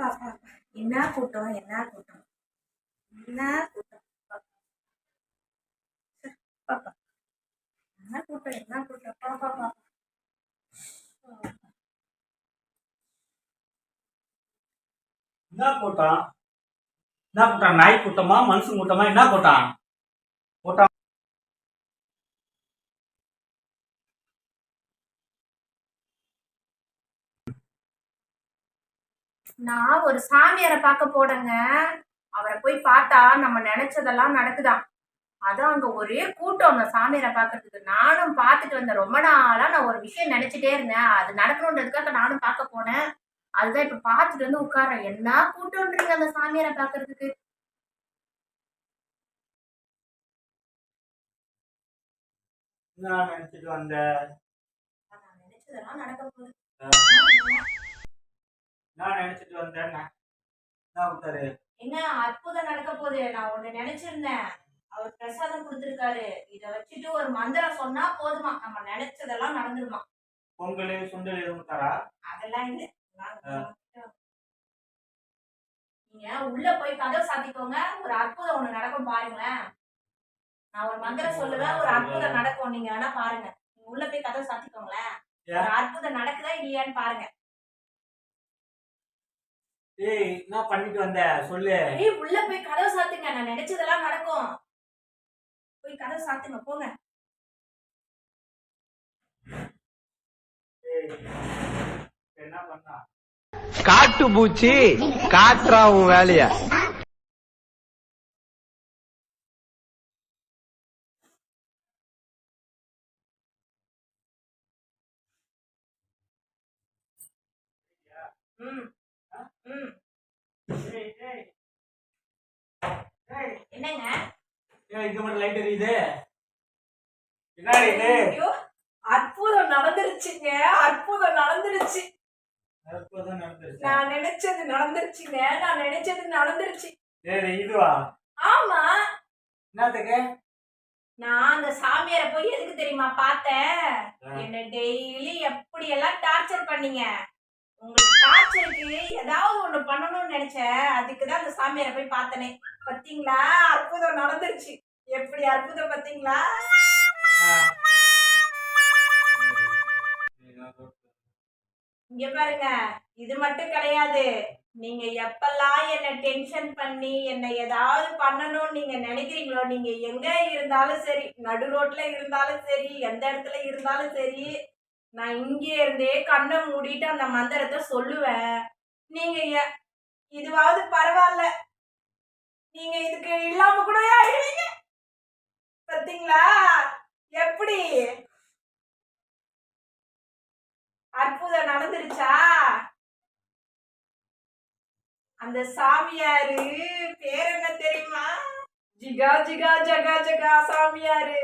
அப்பா அப்பா என்ன கூட்டம்? என்ன கூட்டம்? என்ன கூட்டம்? பாப்பா. என்ன கூட்டம்? என்ன கூட்டம்? பாப்பா பாப்பா என்ன கூட்டம்? என்ன கூட்டம்? நாய் கூட்டமா? மனுஷன் கூட்டமா? என்ன கூட்டம்? கூட்டம் நான் ஒரு சாமியாரை பார்க்க போனேங்க அவரை போய் பார்த்தா நம்ம நினைச்சதெல்லாம் நடக்குதாம் அதான் அங்க ஒரே கூட்டம் அந்த சாமியாரை பார்க்கறதுக்கு. நானும் பார்த்துட்டு வந்தேன். ரொம்ப நாளா நான் ஒரு விஷயம் நினைச்சிட்டே இருந்தேன். அது நடக்கணுன்றதுக்காக நானும் பார்க்க போனேன். அதுதான் இப்ப பார்த்துட்டு வந்து உட்கார்றேன். என்ன கூட்டம்ன்றீங்க அந்த சாமியாரை பார்க்கறதுக்கு? என்ன நினைச்சிட்டு வந்த? நான் நினைச்சதெல்லாம் நடக்க போகுது. நான் நினைச்சிட்டு வந்தேன். என்ன அற்புதம் நடக்க போகுது. நான் ஒண்ணு நினைச்சிருந்தேன். அவர் பிரசாதம் கொடுத்திருக்காரு. இத வச்சுட்டு ஒரு மந்திரம் சொன்னா போதுமா? நம்ம நினைச்சதெல்லாம் நடந்துருமா? பொங்கல் சுண்டல் எதுவும் தரா அதெல்லாம் இல்ல. நீங்க உள்ள போய் கதவை சாத்திக்கோங்க. ஒரு அற்புதம் ஒண்ணு நடக்கும் பாருங்களேன். நான் ஒரு மந்திரம் சொல்லுவேன். ஒரு அற்புதம் நடக்கும். நீங்க வேணா பாருங்க. நீங்க உள்ள போய் கதவை சாத்திக்கோங்களேன்? ஒரு அற்புதம் நடக்குதா இல்லையான்னு பாருங்க. ஏய் என்ன பண்ணிட்டு வந்த? சொல்லு. ஏய் உள்ள போய் கதவை சாத்துங்க. நான் நினைச்சதெல்லாம் நடக்கும். போய் கதவை சாத்துங்க. போங்க. ஏய், என்ன பண்ணா? காட்டு பூச்சி காட்டுறா உன் வேலைய ம். என்னங்க? மட்டும் லைட் எரியுது. இது? அற்புதம் நடந்துருச்சுங்க. அற்புதம் நடந்துருச்சு. நான் நினைச்சது நடந்துருச்சுங்க. நான் நினைச்சது நடந்துருச்சு. இதுவா? ஆமா. என்னத்துக்கு? நான் அந்த சாமியாரை போய் எதுக்கு தெரியுமா பார்த்தேன். என்ன டெய்லி எப்படி எல்லாம் டார்ச்சர் பண்ணீங்க? உங்களுக்கு டார்ச்சருக்கு ஏதாவது ஒண்ணு பண்ணணும்னு நினைச்சேன் அதுக்கு தான் அந்த சாமியாரை போய் பார்த்தனே. பாத்தீங்களா? அற்புதம் நடந்துருச்சு. எப்படி அற்புதம் பாத்தீங்களா? இங்க பாருங்க. இது மட்டும் கிடையாது. நீங்க எப்பெல்லாம் என்ன டென்ஷன் பண்ணி என்ன ஏதாவது பண்ணணும்னு நீங்க நினைக்கிறீங்களோ நீங்க எங்க இருந்தாலும் சரி நடு ரோட்ல இருந்தாலும் சரி எந்த இடத்துல இருந்தாலும் சரி நான் இங்கே இருந்தே கண்ணை மூடிட்டு அந்த மந்திரத்தை சொல்லுவேன். நீங்க இதுவாவது பரவாயில்ல நீங்க இதுக்கு இல்லாம கூட ஆயிடுவீங்க. பாத்தீங்களா? எப்படி? அற்புதம் நடந்துருச்சா? அந்த சாமியாரு பேர் என்ன தெரியுமா? ஜிகா ஜிகா ஜகா ஜகா சாமியாரு.